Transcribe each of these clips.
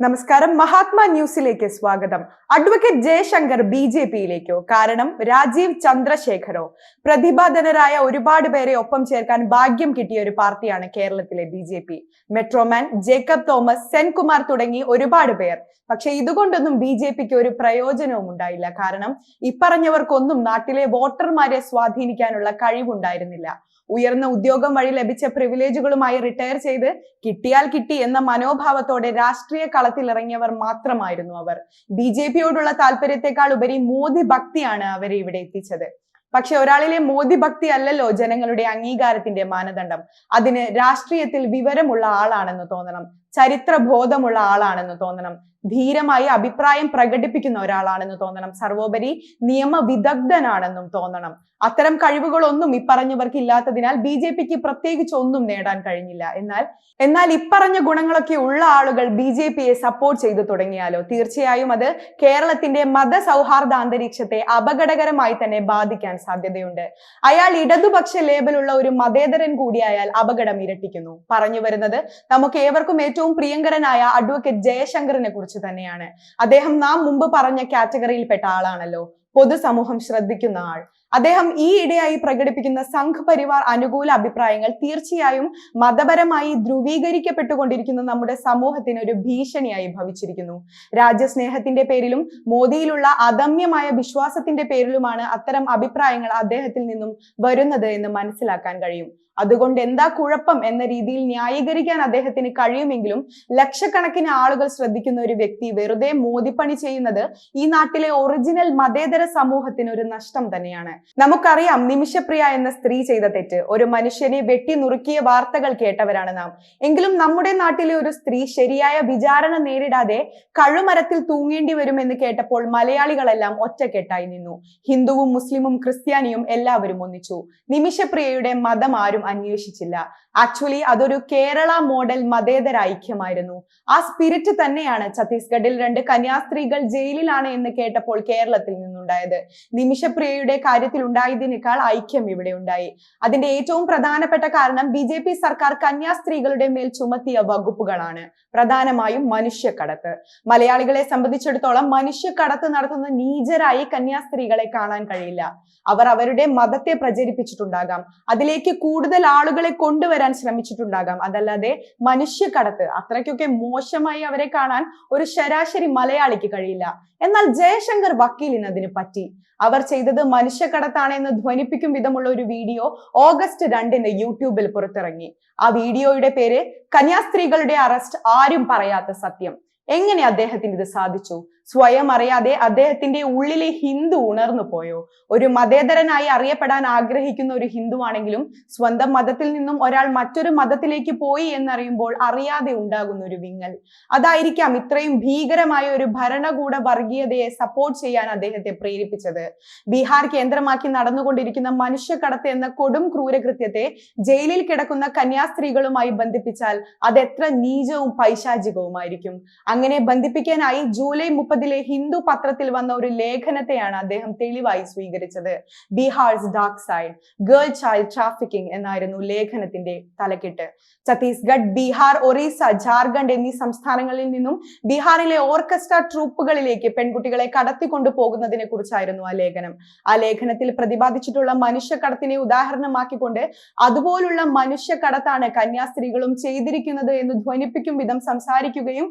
നമസ്കാരം. മഹാത്മാ ന്യൂസിലേക്ക് സ്വാഗതം. അഡ്വക്കേറ്റ് ജയശങ്കർ ബി ജെ പിയിലേക്കോ? കാരണം രാജീവ് ചന്ദ്രശേഖരോ? പ്രതിഭാധനരായ ഒരുപാട് പേരെ ഒപ്പം ചേർക്കാൻ ഭാഗ്യം കിട്ടിയ ഒരു പാർട്ടിയാണ് കേരളത്തിലെ B J P. Metroman Jacob Thomas Senkumar തുടങ്ങി ഒരുപാട് പേർ. പക്ഷെ ഇതുകൊണ്ടൊന്നും ബി ജെ പിക്ക് ഒരു പ്രയോജനവും ഉണ്ടായില്ല. കാരണം ഇപ്പറഞ്ഞവർക്കൊന്നും നാട്ടിലെ വോട്ടർമാരെ സ്വാധീനിക്കാനുള്ള കഴിവുണ്ടായിരുന്നില്ല. ഉയർന്ന ഉദ്യോഗം വഴി ലഭിച്ച പ്രിവിലേജുകളുമായി റിട്ടയർ ചെയ്ത് കിട്ടിയാൽ കിട്ടി എന്ന മനോഭാവത്തോടെ രാഷ്ട്രീയ കളത്തിൽ ഇറങ്ങിയവർ മാത്രമായിരുന്നു അവർ. ബി ജെ പിയോടുള്ള താല്പര്യത്തെക്കാൾ ഉപരി മോദി ഭക്തിയാണ് അവരെ ഇവിടെ എത്തിച്ചത്. പക്ഷെ ഒരാളിലെ മോദി ഭക്തി അല്ലല്ലോ ജനങ്ങളുടെ അംഗീകാരത്തിന്റെ മാനദണ്ഡം. അതിന് രാഷ്ട്രീയത്തിൽ വിവരമുള്ള ആളാണെന്ന് തോന്നണം. ചരിത്ര ബോധമുള്ള ആളാണെന്ന് തോന്നണം. ധീരമായി അഭിപ്രായം പ്രകടിപ്പിക്കുന്ന ഒരാളാണെന്ന് തോന്നണം. സർവോപരി നിയമ വിദഗ്ധനാണെന്നും തോന്നണം. അത്തരം കഴിവുകളൊന്നും ഇപ്പറഞ്ഞവർക്ക് ഇല്ലാത്തതിനാൽ ബി ജെ പിക്ക് പ്രത്യേകിച്ച് ഒന്നും നേടാൻ കഴിഞ്ഞില്ല. എന്നാൽ എന്നാൽ ഇപ്പറഞ്ഞ ഗുണങ്ങളൊക്കെ ഉള്ള ആളുകൾ ബി ജെ പിയെ സപ്പോർട്ട് ചെയ്തു തുടങ്ങിയാലോ? തീർച്ചയായും അത് കേരളത്തിന്റെ മതസൗഹാർദ്ദ അന്തരീക്ഷത്തെ അപകടകരമായി തന്നെ ബാധിക്കാൻ സാധ്യതയുണ്ട്. അയാൾ ഇടതുപക്ഷ ലേബലുള്ള ഒരു മതേതരൻ കൂടിയായാൽ അപകടം ഇരട്ടിക്കുന്നു. പറഞ്ഞു വരുന്നത് നമുക്ക് ഏവർക്കും ഏറ്റവും പ്രിയങ്കരനായ അഡ്വക്കേറ്റ് ജയശങ്കറിനെ കുറിച്ച് തന്നെയാണ്. അദ്ദേഹം നാം മുമ്പ് പറഞ്ഞ കാറ്റഗറിയിൽപ്പെട്ട ആളാണല്ലോ. പൊതുസമൂഹം ശ്രദ്ധിക്കുന്ന ആൾ. അദ്ദേഹം ഈ ഇടയായി പ്രകടിപ്പിക്കുന്ന സംഘപരിവാർ അനുകൂല അഭിപ്രായങ്ങൾ തീർച്ചയായും മതപരമായി ധ്രുവീകരിക്കപ്പെട്ടുകൊണ്ടിരിക്കുന്ന നമ്മുടെ സമൂഹത്തിന് ഒരു ഭീഷണിയായി ഭവിച്ചിരിക്കുന്നു. രാജ്യസ്നേഹത്തിന്റെ പേരിലും മോദിയിലുള്ള അദമ്യമായ വിശ്വാസത്തിന്റെ പേരിലുമാണ് അത്തരം അഭിപ്രായങ്ങൾ അദ്ദേഹത്തിൽ നിന്നും വരുന്നത് എന്ന് മനസ്സിലാക്കാൻ കഴിയും. അതുകൊണ്ട് എന്താ കുഴപ്പം എന്ന രീതിയിൽ ന്യായീകരിക്കാൻ അദ്ദേഹത്തിന് കഴിയുമെങ്കിലും ലക്ഷക്കണക്കിന് ആളുകൾ ശ്രദ്ധിക്കുന്ന ഒരു വ്യക്തി വെറുതെ മോദിപ്പണി ചെയ്യുന്നത് ഈ നാട്ടിലെ ഒറിജിനൽ മതേതര സമൂഹത്തിന് ഒരു നഷ്ടം തന്നെയാണ്. നമുക്കറിയാം നിമിഷപ്രിയ എന്ന സ്ത്രീ ചെയ്ത തെറ്റ് ഒരു മനുഷ്യനെ വെട്ടി നുറുക്കിയ വാർത്തകൾ കേട്ടവരാണ് നാം. എങ്കിലും നമ്മുടെ നാട്ടിലെ ഒരു സ്ത്രീ ശരിയായ വിചാരണ നേരിടാതെ കഴുമരത്തിൽ തൂങ്ങേണ്ടി വരുമെന്ന് കേട്ടപ്പോൾ മലയാളികളെല്ലാം ഒറ്റക്കെട്ടായി നിന്നു. ഹിന്ദുവും മുസ്ലിമും ക്രിസ്ത്യാനിയും എല്ലാവരും ഒന്നിച്ചു. നിമിഷപ്രിയയുടെ മതം ആരും അന്വേഷിച്ചില്ല. ആക്ച്വലി അതൊരു കേരള മോഡൽ മതേതര ഐക്യമായിരുന്നു. ആ സ്പിരിറ്റ് തന്നെയാണ് ഛത്തീസ്ഗഡിൽ രണ്ട് കന്യാസ്ത്രീകൾ ജയിലിലാണ് എന്ന് കേട്ടപ്പോൾ കേരളത്തിൽ നിന്നുണ്ടായത് നിമിഷപ്രിയയുടെ കാര്യത്തിൽ ഉണ്ടായതിനേക്കാൾ ഐക്യം ഇവിടെ ഉണ്ടായി. അതിന്റെ ഏറ്റവും പ്രധാനപ്പെട്ട കാരണം ബി ജെ പി സർക്കാർ കന്യാസ്ത്രീകളുടെ മേൽ ചുമത്തിയ വകുപ്പുകളാണ്. പ്രധാനമായും മനുഷ്യക്കടത്ത്. മലയാളികളെ സംബന്ധിച്ചിടത്തോളം മനുഷ്യക്കടത്ത് നടത്തുന്ന നീചരായി കന്യാസ്ത്രീകളെ കാണാൻ കഴിയില്ല. അവർ അവരുടെ മതത്തെ പ്രചരിപ്പിച്ചിട്ടുണ്ടാകാം. അതിലേക്ക് കൂടുതൽ ആളുകളെ കൊണ്ടുവരാൻ ശ്രമിച്ചിട്ടുണ്ടാകാം. അതല്ലാതെ മനുഷ്യക്കടത്ത് അത്രയ്ക്കൊക്കെ മോശമായി അവരെ കാണാൻ ഒരു ശരാശരി മലയാളിക്ക് കഴിയില്ല. എന്നാൽ ജയശങ്കർ വക്കീലിന് അതിന് പറ്റി. അവർ ചെയ്തത് മനുഷ്യക്കടത്താണ് എന്ന് ധ്വനിപ്പിക്കും വിധമുള്ള ഒരു വീഡിയോ ഓഗസ്റ്റ് രണ്ടിന് യൂട്യൂബിൽ പുറത്തിറങ്ങി. ആ വീഡിയോയുടെ പേര് കന്യാസ്ത്രീകളുടെ അറസ്റ്റ് ആരും പറയാത്ത സത്യം. എങ്ങനെ അദ്ദേഹത്തിന് ഇത് സാധിച്ചു? സ്വയം അറിയാതെ അദ്ദേഹത്തിന്റെ ഉള്ളിലെ ഹിന്ദു ഉണർന്നു പോയോ? ഒരു മതേതരനായി അറിയപ്പെടാൻ ആഗ്രഹിക്കുന്ന ഒരു ഹിന്ദു ആണെങ്കിലും സ്വന്തം മതത്തിൽ നിന്നും ഒരാൾ മറ്റൊരു മതത്തിലേക്ക് പോയി എന്നറിയുമ്പോൾ അറിയാതെ ഉണ്ടാകുന്ന ഒരു വിങ്ങൽ. അതായിരിക്കാം ഇത്രയും ഭീകരമായ ഒരു ഭരണകൂട വർഗീയതയെ സപ്പോർട്ട് ചെയ്യാൻ അദ്ദേഹത്തെ പ്രേരിപ്പിച്ചത്. ബീഹാർ കേന്ദ്രമാക്കി നടന്നുകൊണ്ടിരിക്കുന്ന മനുഷ്യക്കടത്ത് എന്ന കൊടും ക്രൂരകൃത്യത്തെ ജയിലിൽ കിടക്കുന്ന കന്യാസ്ത്രീകളുമായി ബന്ധിപ്പിച്ചാൽ അതെത്ര നീചവും പൈശാചികവുമായിരിക്കും. അങ്ങനെ ബന്ധിപ്പിക്കാനായി ജൂലൈ മുപ്പതിലെ ഹിന്ദു പത്രത്തിൽ വന്ന ഒരു ലേഖനത്തെയാണ് അദ്ദേഹം തെളിവായി സ്വീകരിച്ചത്. Bihar's dark side girl child trafficking എന്നായിരുന്നു ലേഖനത്തിന്റെ തലക്കെട്ട്. ഛത്തീസ്ഗഡ് ബീഹാർ ഒറീസ ജാർഖണ്ഡ് എന്നീ സംസ്ഥാനങ്ങളിൽ നിന്നും ബീഹാറിലെ ഓർക്കസ്ട്ര ട്രൂപ്പുകളിലേക്ക് പെൺകുട്ടികളെ കടത്തിക്കൊണ്ടു പോകുന്നതിനെ കുറിച്ചായിരുന്നു ആ ലേഖനം. ആ ലേഖനത്തിൽ പ്രതിപാദിച്ചിട്ടുള്ള മനുഷ്യക്കടത്തിനെ ഉദാഹരണമാക്കിക്കൊണ്ട് അതുപോലുള്ള മനുഷ്യക്കടത്താണ് കന്യാസ്ത്രീകളും ചെയ്തിരിക്കുന്നത് എന്ന് ധ്വനിപ്പിക്കും വിധം സംസാരിക്കുകയും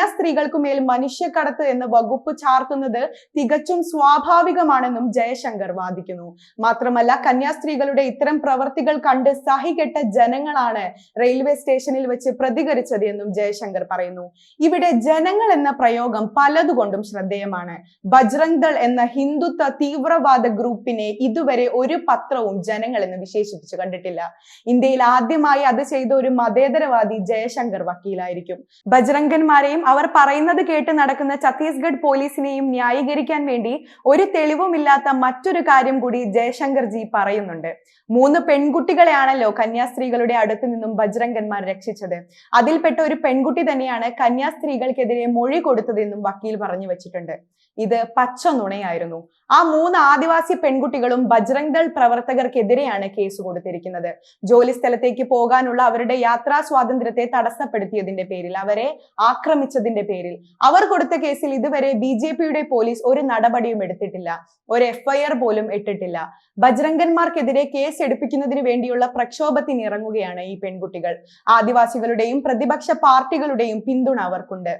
കന്യാസ്ത്രീകൾക്കുമേൽ മനുഷ്യക്കടത്ത് എന്ന് വകുപ്പ് ചാർത്തുന്നത് തികച്ചും സ്വാഭാവികമാണെന്നും ജയശങ്കർ വാദിക്കുന്നു. മാത്രമല്ല കന്യാസ്ത്രീകളുടെ ഇത്തരം പ്രവർത്തികൾ കണ്ട് സഹികെട്ട ജനങ്ങളാണ് റെയിൽവേ സ്റ്റേഷനിൽ വെച്ച് പ്രതികരിച്ചത് എന്നും ജയശങ്കർ പറയുന്നു. ഇവിടെ ജനങ്ങൾ എന്ന പ്രയോഗം പലതുകൊണ്ടും ശ്രദ്ധേയമാണ്. ബജ്രംഗ് ദൾ എന്ന ഹിന്ദുത്വ തീവ്രവാദ ഗ്രൂപ്പിനെ ഇതുവരെ ഒരു പത്രവും ജനങ്ങൾ എന്ന് വിശേഷിപ്പിച്ചു കണ്ടിട്ടില്ല. ഇന്ത്യയിൽ ആദ്യമായി അത് ചെയ്ത ഒരു മതേതരവാദി ജയശങ്കർ വക്കീലായിരിക്കും. ബജ്രംഗന്മാരെയും അവർ പറയുന്നത് കേട്ട് നടക്കുന്ന ഛത്തീസ്ഗഡ് പോലീസിനെയും ന്യായീകരിക്കാൻ വേണ്ടി ഒരു തെളിവുമില്ലാത്ത മറ്റൊരു കാര്യം കൂടി ജയശങ്കർ ജി പറയുന്നുണ്ട്. മൂന്ന് പെൺകുട്ടികളെയാണല്ലോ കന്യാസ്ത്രീകളുടെ അടുത്ത് നിന്നും ബജ്രംഗന്മാർ രക്ഷിച്ചത്. അതിൽപ്പെട്ട ഒരു പെൺകുട്ടി തന്നെയാണ് കന്യാസ്ത്രീകൾക്കെതിരെ മൊഴി കൊടുത്തതെന്നും വക്കീൽ പറഞ്ഞു വെച്ചിട്ടുണ്ട്. ഇത് പച്ച നുണയായിരുന്നു. ആ മൂന്ന് ആദിവാസി പെൺകുട്ടികളും ബജ്രംഗ് ദൾ പ്രവർത്തകർക്കെതിരെയാണ് കേസ് കൊടുത്തിരിക്കുന്നത്. ജോലി സ്ഥലത്തേക്ക് പോകാനുള്ള അവരുടെ യാത്രാ സ്വാതന്ത്ര്യത്തെ തടസ്സപ്പെടുത്തിയതിന്റെ പേരിൽ അവരെ ആക്രമിച്ചത് പീഡിപ്പിച്ചതിന്റെ പേരിൽ. അവർ കൊടുത്ത കേസിൽ ഇതുവരെ ബി ജെ പിയുടെ പോലീസ് ഒരു നടപടിയും എടുത്തിട്ടില്ല. ഒരു എഫ്ഐആർ പോലും ഇട്ടിട്ടില്ല. ബജ്രംഗന്മാർക്കെതിരെ കേസ് എടുപ്പിക്കുന്നതിന് വേണ്ടിയുള്ള പ്രക്ഷോഭത്തിന് ഇറങ്ങുകയാണ് ഈ പെൺകുട്ടികൾ. ആദിവാസികളുടെയും പ്രതിപക്ഷ പാർട്ടികളുടെയും പിന്തുണ അവർക്കുണ്ട്.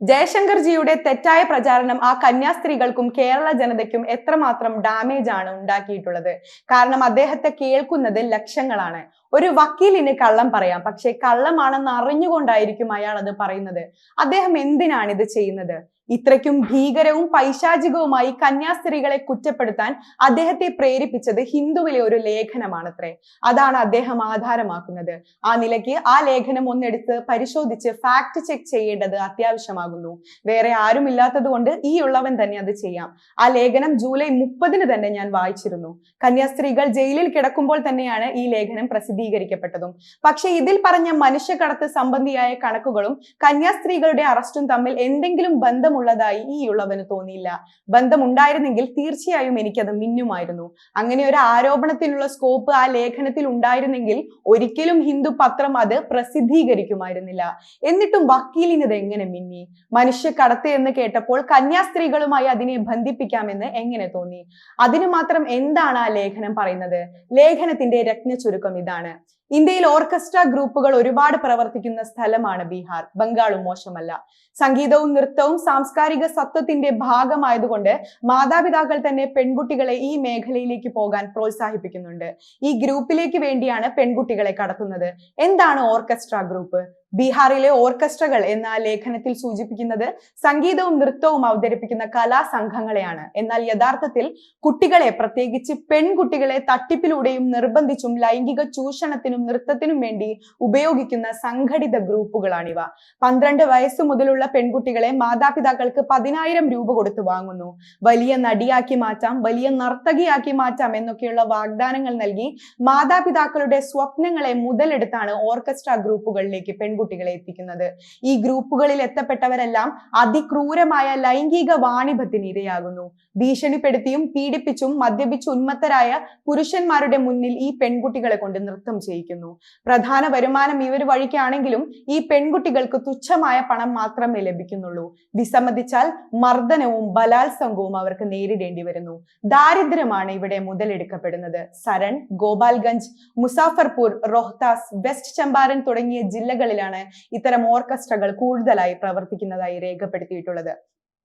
ജയശങ്കർജിയുടെ തെറ്റായ പ്രചാരണം ആ കന്യാസ്ത്രീകൾക്കും കേരള ജനതയ്ക്കും എത്രമാത്രം ഡാമേജ് ആണ് ഉണ്ടാക്കിയിട്ടുള്ളത്. കാരണം അദ്ദേഹത്തെ കേൾക്കുന്നത് ലക്ഷങ്ങളാണ്. ഒരു വക്കീലിന് കള്ളം പറയാം. പക്ഷെ കള്ളമാണെന്ന് അറിഞ്ഞുകൊണ്ടായിരിക്കും അയാൾ അത് പറയുന്നത്. അദ്ദേഹം എന്തിനാണ് ഇത് ചെയ്യുന്നത്? ഇത്രയ്ക്കും ഭീകരവും പൈശാചികവുമായി കന്യാസ്ത്രീകളെ കുറ്റപ്പെടുത്താൻ അദ്ദേഹത്തെ പ്രേരിപ്പിച്ചത് ഹിന്ദുവിലെ ഒരു ലേഖനമാണത്രേ. അതാണ് അദ്ദേഹം ആധാരമാക്കുന്നത്. ആ നിലയ്ക്ക് ആ ലേഖനം ഒന്നെടുത്ത് പരിശോധിച്ച് ഫാക്ട് ചെക്ക് ചെയ്യേണ്ടത് അത്യാവശ്യമാകുന്നു. വേറെ ആരുമില്ലാത്തത് കൊണ്ട് ഈ ഉള്ളവൻ തന്നെ അത് ചെയ്യാം. ആ ലേഖനം ജൂലൈ മുപ്പതിന് തന്നെ ഞാൻ വായിച്ചിരുന്നു. കന്യാസ്ത്രീകൾ ജയിലിൽ കിടക്കുമ്പോൾ തന്നെയാണ് ഈ ലേഖനം പ്രസിദ്ധീകരിക്കപ്പെട്ടതും. പക്ഷേ ഇതിൽ പറഞ്ഞ മനുഷ്യക്കടത്ത് സംബന്ധിയായ കണക്കുകളും കന്യാസ്ത്രീകളുടെ അറസ്റ്റും തമ്മിൽ എന്തെങ്കിലും ബന്ധമുള്ളതായി ഈ ഉള്ളവന് തോന്നിയില്ല. ബന്ധമുണ്ടായിരുന്നെങ്കിൽ തീർച്ചയായും എനിക്കത് മിന്നുമായിരുന്നു. അങ്ങനെ ഒരു ആരോപണത്തിനുള്ള സ്കോപ്പ് ആ ലേഖനത്തിൽ ഉണ്ടായിരുന്നെങ്കിൽ ഒരിക്കലും ഹിന്ദു പത്രം അത് പ്രസിദ്ധീകരിക്കുമായിരുന്നില്ല. എന്നിട്ടും വക്കീലിന് ഇത് എങ്ങനെ മിന്നി? മനുഷ്യ കടത്ത് എന്ന് കേട്ടപ്പോൾ കന്യാസ്ത്രീകളുമായി അതിനെ ബന്ധിപ്പിക്കാമെന്ന് എങ്ങനെ തോന്നി? അതിനു മാത്രം എന്താണ് ആ ലേഖനം പറയുന്നത്? ലേഖനത്തിന്റെ രത്ന ചുരുക്കം ഇതാണ്. ഇന്ത്യയിൽ ഓർക്കസ്ട്ര ഗ്രൂപ്പുകൾ ഒരുപാട് പ്രവർത്തിക്കുന്ന സ്ഥലമാണ് ബീഹാർ. ബംഗാളും മോശമല്ല. സംഗീതവും നൃത്തവും സാംസ്കാരിക സത്വത്തിന്റെ ഭാഗമായതുകൊണ്ട് മാതാപിതാക്കൾ തന്നെ പെൺകുട്ടികളെ ഈ മേഖലയിലേക്ക് പോകാൻ പ്രോത്സാഹിപ്പിക്കുന്നുണ്ട്. ഈ ഗ്രൂപ്പിലേക്ക് വേണ്ടിയാണ് പെൺകുട്ടികളെ കടത്തുന്നത്. എന്താണ് ഓർക്കസ്ട്ര ഗ്രൂപ്പ്? ബീഹാറിലെ ഓർക്കസ്ട്രകൾ എന്ന ലേഖനത്തിൽ സൂചിപ്പിക്കുന്നത് സംഗീതവും നൃത്തവും അവതരിപ്പിക്കുന്ന കലാസംഘങ്ങളെയാണ്. എന്നാൽ യഥാർത്ഥത്തിൽ കുട്ടികളെ പ്രത്യേകിച്ച് പെൺകുട്ടികളെ തട്ടിപ്പിലൂടെയും നിർബന്ധിച്ചും ലൈംഗിക ചൂഷണത്തിനും നൃത്തത്തിനും വേണ്ടി ഉപയോഗിക്കുന്ന സംഘടിത ഗ്രൂപ്പുകളാണിവ. പന്ത്രണ്ട് വയസ്സ് മുതലുള്ള പെൺകുട്ടികളെ മാതാപിതാക്കൾക്ക് പതിനായിരം രൂപ കൊടുത്ത് വാങ്ങുന്നു. വലിയ നടിയാക്കി മാറ്റാം വലിയ നർത്തകിയാക്കി മാറ്റാം എന്നൊക്കെയുള്ള വാഗ്ദാനങ്ങൾ നൽകി മാതാപിതാക്കളുടെ സ്വപ്നങ്ങളെ മുതലെടുത്താണ് ഓർക്കസ്ട്ര ഗ്രൂപ്പുകളിലേക്ക് പെൺകുട്ടികളെ എത്തിക്കുന്നത്. ഈ ഗ്രൂപ്പുകളിൽ എത്തപ്പെട്ടവരെല്ലാം അതിക്രൂരമായ ലൈംഗിക വാണിഭത്തിന് ഇരയാകുന്നു. ഭീഷണിപ്പെടുത്തിയും പീഡിപ്പിച്ചും മദ്യപിച്ച് ഉന്മത്തരായ പുരുഷന്മാരുടെ മുന്നിൽ ഈ പെൺകുട്ടികളെ കൊണ്ട് നൃത്തം ചെയ്യിക്കുന്നു. പ്രധാന വരുമാനം ഇവർ വഴിക്കാണെങ്കിലും ഈ പെൺകുട്ടികൾക്ക് തുച്ഛമായ പണം മാത്രമേ ലഭിക്കുന്നുള്ളൂ. വിസമ്മതിച്ചാൽ മർദ്ദനവും ബലാത്സംഗവും അവർക്ക് നേരിടേണ്ടി വരുന്നു. ദാരിദ്ര്യമാണ് ഇവിടെ മുതലെടുക്കപ്പെടുന്നത്. സരൺ ഗോപാൽഗഞ്ച് മുസാഫർപൂർ റോഹ്താസ് വെസ്റ്റ് ചമ്പാരൻ തുടങ്ങിയ ജില്ലകളിലാണ് ഇത്തരം ഓർക്കസ്ട്രകൾ കൂടുതലായി പ്രവർത്തിക്കുന്നതായി രേഖപ്പെടുത്തിയിട്ടുള്ളത്.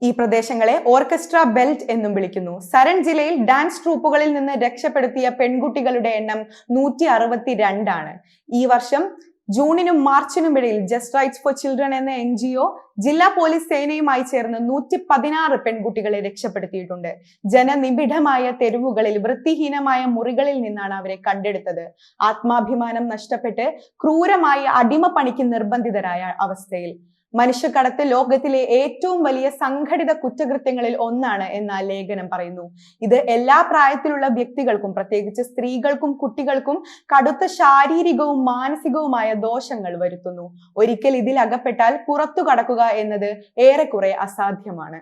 ഈ പ്രദേശങ്ങളെ ഓർക്കസ്ട്ര ബെൽറ്റ് എന്നും വിളിക്കുന്നു. സരൺ ജില്ലയിൽ ഡാൻസ് ട്രൂപ്പുകളിൽ നിന്ന് രക്ഷപ്പെടുത്തിയ പെൺകുട്ടികളുടെ എണ്ണം നൂറ്റി അറുപത്തി രണ്ടാണ് ഈ വർഷം ജൂണിനും മാർച്ചിനും ഇടയിൽ ജസ്റ്റ് റൈറ്റ്സ് ഫോർ ചിൽഡ്രൻ എന്ന എൻ ജി ഒ ജില്ലാ പോലീസ് സേനയുമായി ചേർന്ന് നൂറ്റി പതിനാറ് പെൺകുട്ടികളെ രക്ഷപ്പെടുത്തിയിട്ടുണ്ട്. ജനനിബിഡമായ തെരുവുകളിൽ വൃത്തിഹീനമായ മുറികളിൽ നിന്നാണ് അവരെ കണ്ടെടുത്തത്. ആത്മാഭിമാനം നഷ്ടപ്പെട്ട് ക്രൂരമായി അടിമപ്പണിക്ക് നിർബന്ധിതരായ അവസ്ഥയിൽ മനുഷ്യക്കടത്ത് ലോകത്തിലെ ഏറ്റവും വലിയ സംഘടിത കുറ്റകൃത്യങ്ങളിൽ ഒന്നാണ് എന്ന ലേഖനം പറയുന്നു. ഇത് എല്ലാ പ്രായത്തിലുള്ള വ്യക്തികൾക്കും പ്രത്യേകിച്ച് സ്ത്രീകൾക്കും കുട്ടികൾക്കും കടുത്ത ശാരീരികവും മാനസികവുമായ ദോഷങ്ങൾ വരുത്തുന്നു. ഒരിക്കൽ ഇതിൽ അകപ്പെട്ടാൽ പുറത്തു കടക്കുക എന്നത് ഏറെക്കുറെ അസാധ്യമാണ്.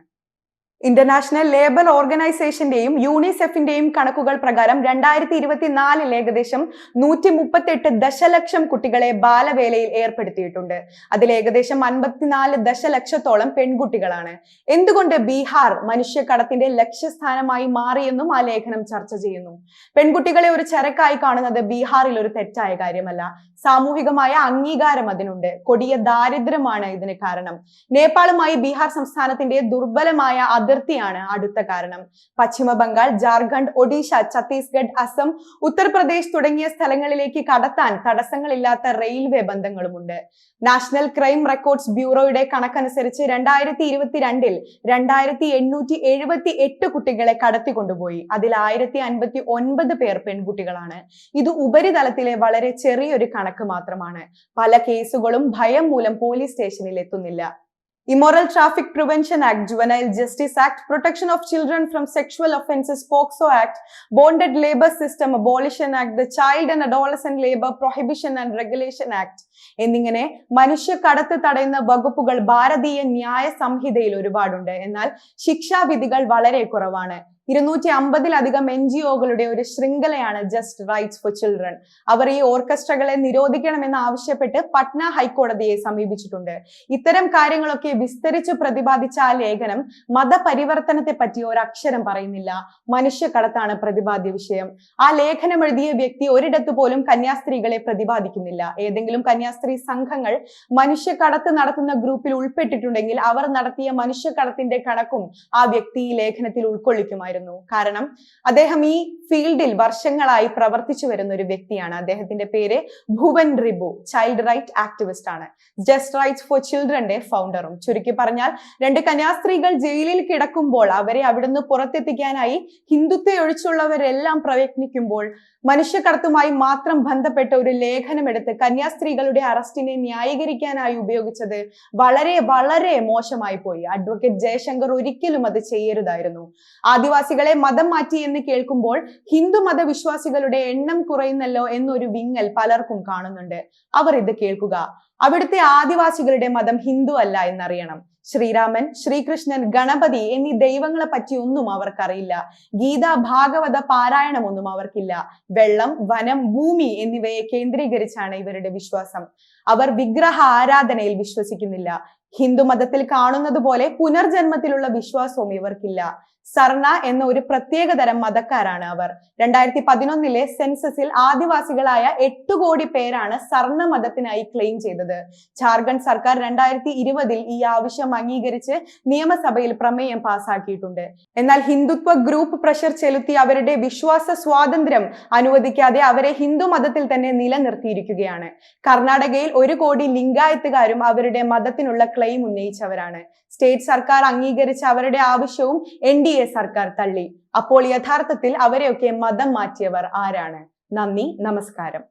ഇന്റർനാഷണൽ ലേബർ ഓർഗനൈസേഷന്റെയും യൂണിസെഫിന്റെയും കണക്കുകൾ പ്രകാരം രണ്ടായിരത്തി ഇരുപത്തിനാലിൽ ഏകദേശം നൂറ്റി മുപ്പത്തെട്ട് ദശലക്ഷം കുട്ടികളെ ബാലവേലയിൽ ഏർപ്പെടുത്തിയിട്ടുണ്ട്. അതിൽ ഏകദേശം അൻപത്തിനാല് ദശലക്ഷത്തോളം പെൺകുട്ടികളാണ്. എന്തുകൊണ്ട് ബീഹാർ മനുഷ്യക്കടത്തിന്റെ ലക്ഷ്യസ്ഥാനമായി മാറിയെന്നും ആ ലേഖനം ചർച്ച ചെയ്യുന്നു. പെൺകുട്ടികളെ ഒരു ചരക്കായി കാണുന്നത് ബീഹാറിൽ ഒരു തെറ്റായ കാര്യമല്ല. സാമൂഹികമായ അംഗീകാരം അതിനുണ്ട്. കൊടിയ ദാരിദ്ര്യമാണ് ഇതിന് കാരണം. നേപ്പാളുമായി ബീഹാർ സംസ്ഥാനത്തിന്റെ ദുർബലമായ അതിർത്തിയാണ് അടുത്ത കാരണം. പശ്ചിമ ബംഗാൾ ജാർഖണ്ഡ് ഒഡീഷ ഛത്തീസ്ഗഡ് അസം ഉത്തർപ്രദേശ് തുടങ്ങിയ സ്ഥലങ്ങളിലേക്ക് കടത്താൻ തടസ്സങ്ങളില്ലാത്ത റെയിൽവേ ബന്ധങ്ങളുമുണ്ട്. നാഷണൽ ക്രൈം റെക്കോർഡ്സ് ബ്യൂറോയുടെ കണക്കനുസരിച്ച് രണ്ടായിരത്തി ഇരുപത്തിരണ്ടിൽ രണ്ടായിരത്തി എണ്ണൂറ്റി എഴുപത്തി എട്ട് കുട്ടികളെ കടത്തിക്കൊണ്ടുപോയി. അതിൽ ആയിരത്തി അൻപത്തി ഒൻപത് പേർ പെൺകുട്ടികളാണ്. ഇത് ഉപരിതലത്തിലെ വളരെ ചെറിയൊരു കണക്ക് മാത്രമാണ്. പല കേസുകളും ഭയം മൂലം പോലീസ് സ്റ്റേഷനിൽ എത്തുന്നില്ല. Immoral Traffic Prevention Act, Juvenile Justice Act, Protection of Children from Sexual Offences, POXO Act, Bonded Labor System Abolition Act, the Child and Adolescent Labor Prohibition and Regulation Act എന്നിങ്ങനെ മനുഷ്യ കടത്ത് തടയുന്ന വകുപ്പുകൾ ഭാരതീയ ന്യായ സംഹിതയിൽ ഒരുപാടുണ്ട് എന്നാൽ ശിക്ഷാവിധികൾ വളരെ കുറവാണ് ഇരുന്നൂറ്റി അമ്പതിലധികം എൻ ജി ഒകളുടെ ഒരു ശൃംഖലയാണ് ജസ്റ്റ് റൈറ്റ്സ് ഫോർ ചിൽഡ്രൻ അവർ ഈ ഓർക്കസ്ട്രകളെ നിരോധിക്കണമെന്ന് ആവശ്യപ്പെട്ട് പട്ന ഹൈക്കോടതിയെ സമീപിച്ചിട്ടുണ്ട്. ഇത്തരം കാര്യങ്ങളൊക്കെ വിസ്തരിച്ച് പ്രതിപാദിച്ച ആ ലേഖനം മതപരിവർത്തനത്തെ പറ്റി ഒരക്ഷരം പറയുന്നില്ല. മനുഷ്യക്കടത്താണ് പ്രതിപാദ്യ വിഷയം. ആ ലേഖനം എഴുതിയ വ്യക്തി ഒരിടത്ത് പോലും കന്യാസ്ത്രീകളെ പ്രതിപാദിക്കുന്നില്ല. ഏതെങ്കിലും കന്യാസ്ത്രീ സംഘങ്ങൾ മനുഷ്യക്കടത്ത് നടത്തുന്ന ഗ്രൂപ്പിൽ ഉൾപ്പെട്ടിട്ടുണ്ടെങ്കിൽ അവർ നടത്തിയ മനുഷ്യക്കടത്തിന്റെ കണക്കും ആ വ്യക്തി ഈ ലേഖനത്തിൽ ഉൾക്കൊള്ളിക്കുമായിരുന്നു കാരണം അദ്ദേഹം ഈ ഫീൽഡിൽ വർഷങ്ങളായി പ്രവർത്തിച്ചു വരുന്ന ഒരു വ്യക്തിയാണ്. അദ്ദേഹത്തിന്റെ പേര് Bhuvan Ribhu child right activist ആണ്. ജസ്റ്റ് റൈറ്റ്സ് ഫോർ ചിൽഡ്രന്റെ ഫൗണ്ടറും ചുരുക്കി പറഞ്ഞാൽ രണ്ട് കന്യാസ്ത്രീകൾ ജയിലിൽ കിടക്കുമ്പോൾ അവരെ അവിടുന്ന് പുറത്തെത്തിക്കാനായി ഹിന്ദുത്വ ഒഴിച്ചുള്ളവരെല്ലാം പ്രയത്നിക്കുമ്പോൾ മനുഷ്യക്കടത്തുമായി മാത്രം ബന്ധപ്പെട്ട ഒരു ലേഖനം എടുത്ത് കന്യാസ്ത്രീകളുടെ അറസ്റ്റിനെ ന്യായീകരിക്കാനായി ഉപയോഗിച്ചത് വളരെ വളരെ മോശമായി പോയി. അഡ്വക്കേറ്റ് ജയശങ്കർ ഒരിക്കലും അത് ചെയ്യരുതായിരുന്നു. ആദിവാസികളെ മതം മാറ്റി എന്ന് കേൾക്കുമ്പോൾ ഹിന്ദു മത വിശ്വാസികളുടെ എണ്ണം കുറയുന്നല്ലോ എന്നൊരു വിങ്ങൽ പലർക്കും കാണുന്നുണ്ട്. അവർ ഇത് കേൾക്കുക. അവിടുത്തെ ആദിവാസികളുടെ മതം ഹിന്ദു അല്ല എന്നറിയണം. ശ്രീരാമൻ ശ്രീകൃഷ്ണൻ ഗണപതി എന്നീ ദൈവങ്ങളെ പറ്റി ഒന്നും അവർക്കറിയില്ല. ഗീത ഭാഗവത പാരായണമൊന്നും അവർക്കില്ല. വെള്ളം വനം ഭൂമി എന്നിവയെ കേന്ദ്രീകരിച്ചാണ് ഇവരുടെ വിശ്വാസം. അവർ വിഗ്രഹ ആരാധനയിൽ വിശ്വസിക്കുന്നില്ല. ഹിന്ദു മതത്തിൽ കാണുന്നത് പോലെ പുനർജന്മത്തിലുള്ള വിശ്വാസവും ഇവർക്കില്ല. സർണ എന്ന ഒരു പ്രത്യേക തരം മതക്കാരാണ് അവർ. രണ്ടായിരത്തി പതിനൊന്നിലെ സെൻസസിൽ ആദിവാസികളായ എട്ട് കോടി പേരാണ് സർണ മതത്തിനായി ക്ലെയിം ചെയ്തത്. ജാർഖണ്ഡ് സർക്കാർ രണ്ടായിരത്തി ഇരുപതിൽ ഈ ആവശ്യം അംഗീകരിച്ച് നിയമസഭയിൽ പ്രമേയം പാസാക്കിയിട്ടുണ്ട്. എന്നാൽ ഹിന്ദുത്വ ഗ്രൂപ്പ് പ്രഷർ ചെലുത്തി അവരുടെ വിശ്വാസ സ്വാതന്ത്ര്യം അനുവദിക്കാതെ അവരെ ഹിന്ദു മതത്തിൽ തന്നെ നിലനിർത്തിയിരിക്കുകയാണ്. കർണാടകയിൽ ഒരു കോടി ലിംഗായത്തുകാരും അവരുടെ മതത്തിനുള്ള ക്ലെയിം ഉന്നയിച്ചവരാണ്. സ്റ്റേറ്റ് സർക്കാർ അംഗീകരിച്ച അവരുടെ ആവശ്യവും എൻ ഡി എ സർക്കാർ തള്ളി. അപ്പോൾ യഥാർത്ഥത്തിൽ അവരെയൊക്കെ മതം മാറ്റിയവർ ആരാണ്? നന്ദി നമസ്കാരം.